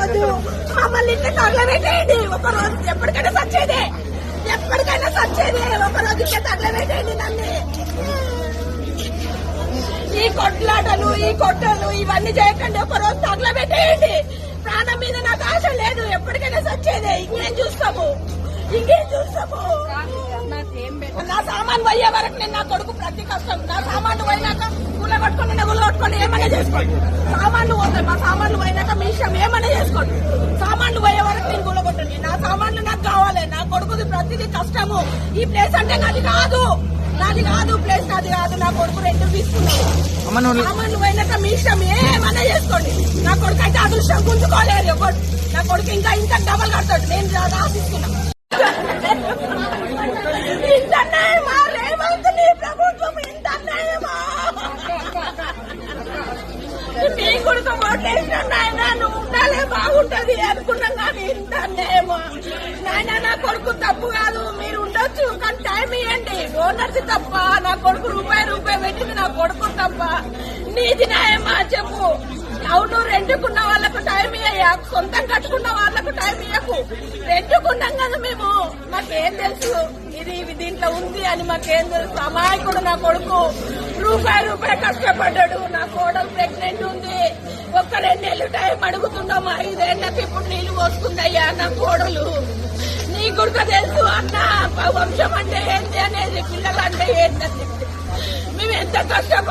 వద్దు. మమ్మల్ని ఇంటి తగలబెట్టేయండి. ఒక రోజు ఎప్పటికైనా సచ్చేదే. ఎప్పటికైనా సచ్చేదే. ఒక రోజు ఇంటి తగలబెట్టేయండి నన్ను. ఈ కొట్లాటలు ఈ కొట్టలు ఇవన్నీ చేయకండి. ఒక రోజు తగలబెట్టేయండి. ప్రాణం మీద నాకు ఆశ లేదు. ఎప్పటికైనా సచ్చేదే. ఇంకేం చూస్తాము? ఇంకేం చూస్తాము? నా సామాన్ పోయే వరకు నేను నా కొడుకు ప్రతి కష్టం నా కొట్టుకొని ఏమైనా చేసుకోండి. సామాన్లు పోతాయి. మా సామాన్లు పోయినాక మీ ఇష్టం ఏమైనా చేసుకోండి. సామాన్లు పోయే వరకు నేను గుల్ల కొట్టండి నా సామాన్లు నాకు కావాలి. నా కొడుకుది ప్రతిదీ కష్టము. ఈ ప్లేస్ అంటే నాది కాదు. నాది కాదు. ప్లేస్ నాది కాదు. నా కొడుకు రెండు నువ్వు సామాన్లు పోయినాక మీ ఇష్టం ఏమైనా చేసుకోండి. నా కొడుకు అయితే అదృష్టం గుంజుకోలేదు. నా కొడుకు ఇంకా ఇంకా డబల్ కడతాడు. నేను రాసిస్తున్నా ఇంత అన్యాయమా రేవంత్ నీ ప్రభుత్వం ఇంత అన్యాయమా నీ కొడుకు ఓటేసిన నాయన నువ్వు ఉండాలే బాగుంటది అనుకున్నాం కానీ ఇంత అన్యాయమా నాయన నా కొడుకు తప్పు కాదు మీరు ఉండొచ్చు కానీ టైం ఇవ్వండి ఓనర్స్ తప్ప నా కొడుకు రూపాయి రూపాయి పెట్టింది నా కొడుకు తప్ప. నీది న్యాయమా చెప్పు. అవును రెండుకున్న వాళ్ళకు టైం ఇయ్యా సొంతం కట్టుకున్న వాళ్ళకు టైం ఇయ్యకు. రెండుకున్నాం కదా మేము. మాకేం తెలుసు? ఇది ఇది దీంట్లో ఉంది అని మాకేం తెలుసు? అమాయకుడు నా కొడుకు. రూపాయి రూపాయి కష్టపడ్డాడు. నా కోడలు ప్రెగ్నెంట్ ఉంది టైం అడుగుతున్నాము ఐదేళ్ళకు ఇప్పుడు నీళ్ళు పోసుకుందయ్యా నా కోడలు. నీ గుడిక తెలుసు అన్న వంశం అంటే ఏంటి అనేది పిల్లలు అంటే ఏంటి మేము ఎంత కష్టపడి